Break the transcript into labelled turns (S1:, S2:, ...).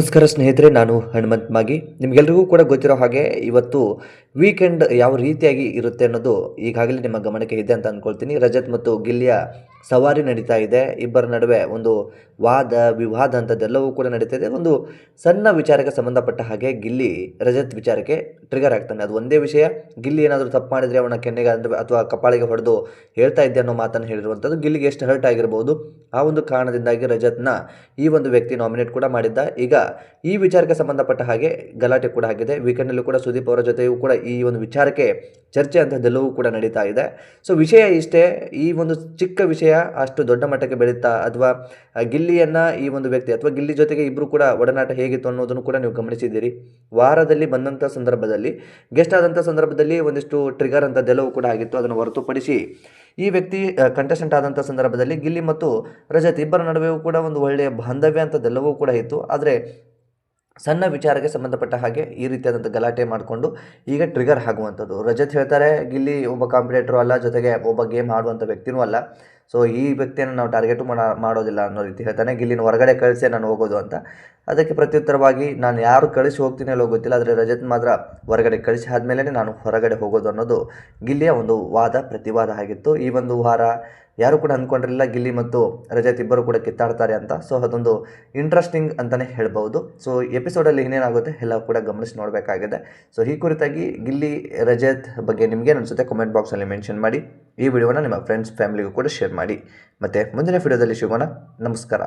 S1: ನಮಸ್ಕಾರ ಸ್ನೇಹಿತರೆ, ನಾನು ಹನುಮಂತ್ ಮಾಗಿ. ನಿಮಗೆಲ್ರಿಗೂ ಕೂಡ ಗೊತ್ತಿರೋ ಹಾಗೆ ಇವತ್ತು ವೀಕೆಂಡ್ ಯಾವ ರೀತಿಯಾಗಿ ಇರುತ್ತೆ ಅನ್ನೋದು ಈಗಾಗಲೇ ನಿಮ್ಮ ಗಮನಕ್ಕೆ ಇದೆ ಅಂತ ಅಂದ್ಕೊಳ್ತೀನಿ ರಜತ್ ಮತ್ತು ಗಿಲ್ಲಿಯ ಸವಾರಿ ನಡೀತಾ ಇದೆ. ಇಬ್ಬರ ನಡುವೆ ಒಂದು ವಾದ, ವಿವಾದ ಅಂಥದ್ದೆಲ್ಲವೂ ಕೂಡ ನಡೀತಾ ಇದೆ. ಒಂದು ಸಣ್ಣ ವಿಚಾರಕ್ಕೆ ಸಂಬಂಧಪಟ್ಟ ಹಾಗೆ ಗಿಲ್ಲಿ ರಜತ್ ವಿಚಾರಕ್ಕೆ ಟ್ರಿಗರ್ ಆಗ್ತಾನೆ. ಅದು ಒಂದೇ ವಿಷಯ. ಗಿಲ್ಲಿ ಏನಾದರೂ ತಪ್ಪು ಮಾಡಿದರೆ ಅವನ ಕೆನ್ನೆಗೆ ಅಂದರೆ ಅಥವಾ ಕಪಾಳಿಗೆ ಹೊಡೆದು ಹೇಳ್ತಾ ಇದ್ದೆ ಅನ್ನೋ ಮಾತನ್ನು ಹೇಳಿರುವಂಥದ್ದು ಗಿಲ್ಲಿಗೆ ಎಷ್ಟು ಹರ್ಟ್ ಆಗಿರ್ಬೋದು. ಆ ಒಂದು ಕಾರಣದಿಂದಾಗಿ ರಜತ್ನ ಈ ಒಂದು ವ್ಯಕ್ತಿ ನಾಮಿನೇಟ್ ಕೂಡ ಮಾಡಿದ್ದ. ಈಗ ಈ ವಿಚಾರಕ್ಕೆ ಸಂಬಂಧಪಟ್ಟ ಹಾಗೆ ಗಲಾಟೆ ಕೂಡ ಆಗಿದೆ. ವೀಕೆಂಡಲ್ಲೂ ಕೂಡ ಸುದೀಪ್ ಅವರ ಜೊತೆಯೂ ಕೂಡ ಈ ಒಂದು ವಿಚಾರಕ್ಕೆ ಚರ್ಚೆ ಅಂಥದ್ದೆಲ್ಲವೂ ಕೂಡ ನಡೀತಾ ಇದೆ. ಸೊ ವಿಷಯ ಇಷ್ಟೇ, ಈ ಒಂದು ಚಿಕ್ಕ ವಿಷಯ ಅಷ್ಟು ದೊಡ್ಡ ಮಟ್ಟಕ್ಕೆ ಬೆಳೀತಾ ಅಥವಾ ಗಿಲ್ಲಿಯನ್ನು ಈ ಒಂದು ವ್ಯಕ್ತಿ ಅಥವಾ ಗಿಲ್ಲಿ ಜೊತೆಗೆ ಇಬ್ಬರು ಕೂಡ ಒಡನಾಟ ಹೇಗಿತ್ತು ಅನ್ನೋದನ್ನು ಕೂಡ ನೀವು ಗಮನಿಸಿದ್ದೀರಿ. ವಾರದಲ್ಲಿ ಬಂದಂಥ ಸಂದರ್ಭದಲ್ಲಿ ಗೆಸ್ಟ್ ಆದಂಥ ಸಂದರ್ಭದಲ್ಲಿ ಒಂದಿಷ್ಟು ಟ್ರಿಗರ್ ಅಂಥದ್ದೆಲ್ಲವೂ ಕೂಡ ಆಗಿತ್ತು. ಅದನ್ನು ಹೊರತುಪಡಿಸಿ ಈ ವ್ಯಕ್ತಿ ಕಂಟೆಸ್ಟೆಂಟ್ ಆದಂಥ ಸಂದರ್ಭದಲ್ಲಿ ಗಿಲ್ಲಿ ಮತ್ತು ರಜತ್ ಇಬ್ಬರ ನಡುವೆಯೂ ಕೂಡ ಒಂದು ಒಳ್ಳೆಯ ಬಾಂಧವ್ಯ ಅಂಥದ್ದೆಲ್ಲವೂ ಕೂಡ ಇತ್ತು. ಆದರೆ ಸಣ್ಣ ವಿಚಾರಕ್ಕೆ ಸಂಬಂಧಪಟ್ಟ ಹಾಗೆ ಈ ರೀತಿಯಾದಂಥ ಗಲಾಟೆ ಮಾಡಿಕೊಂಡು ಈಗ ಟ್ರಿಗರ್ ಆಗುವಂಥದ್ದು. ರಜತ್ ಹೇಳ್ತಾರೆ, ಗಿಲ್ಲಿ ಒಬ್ಬ ಕಾಂಪಿಟೇಟರು ಅಲ್ಲ, ಜೊತೆಗೆ ಒಬ್ಬ ಗೇಮ್ ಆಡುವಂಥ ವ್ಯಕ್ತಿನೂ ಅಲ್ಲ. ಸೊ ಈ ವ್ಯಕ್ತಿಯನ್ನು ನಾವು ಟಾರ್ಗೆಟು ಮಾಡೋದಿಲ್ಲ ಅನ್ನೋ ರೀತಿ ಹೇಳ್ತಾನೆ. ಗಿಲ್ಲಿನ ಹೊರಗಡೆ ಕಳಿಸಿ ನಾನು ಹೋಗೋದು ಅಂತ. ಅದಕ್ಕೆ ಪ್ರತ್ಯುತ್ತರವಾಗಿ ನಾನು ಯಾರು ಕಳಿಸಿ ಹೋಗ್ತೀನಿ ಅಲ್ಲೋ ಗೊತ್ತಿಲ್ಲ, ಆದರೆ ರಜತ್ ಮಾತ್ರ ಹೊರಗಡೆ ಕಳಿಸಿ ಆದಮೇಲೆ ನಾನು ಹೊರಗಡೆ ಹೋಗೋದು ಅನ್ನೋದು ಗಿಲ್ಲಿಯ ಒಂದು ವಾದ, ಪ್ರತಿವಾದ ಆಗಿತ್ತು. ಈ ಒಂದು ವಾರ ಯಾರು ಕೂಡ ಅಂದ್ಕೊಂಡಿರಲಿಲ್ಲ, ಗಿಲ್ಲಿ ಮತ್ತು ರಜತ್ ಇಬ್ಬರು ಕೂಡ ಕಿತ್ತಾಡ್ತಾರೆ ಅಂತ. ಸೊ ಅದೊಂದು ಇಂಟ್ರೆಸ್ಟಿಂಗ್ ಅಂತಲೇ ಹೇಳ್ಬೋದು ಸೊ ಎಪಿಸೋಡಲ್ಲಿ ಏನೇನಾಗುತ್ತೆ ಎಲ್ಲ ಕೂಡ ಗಮನಿಸಿ ನೋಡಬೇಕಾಗಿದೆ. ಸೊ ಈ ಕುರಿತಾಗಿ ಗಿಲ್ಲಿ, ರಜತ್ ಬಗ್ಗೆ ನಿಮಗೆ ಅನಿಸುತ್ತೆ ಕಮೆಂಟ್ ಬಾಕ್ಸಲ್ಲಿ ಮೆನ್ಷನ್ ಮಾಡಿ. ಈ ವಿಡಿಯೋನ ನಿಮ್ಮ ಫ್ರೆಂಡ್ಸ್ ಫ್ಯಾಮಿಲಿಗೂ ಕೂಡ ಶೇರ್ ಮಾಡಿ. ಮತ್ತು ಮುಂದಿನ ವಿಡಿಯೋದಲ್ಲಿ ಸಿಗೋಣ. ನಮಸ್ಕಾರ.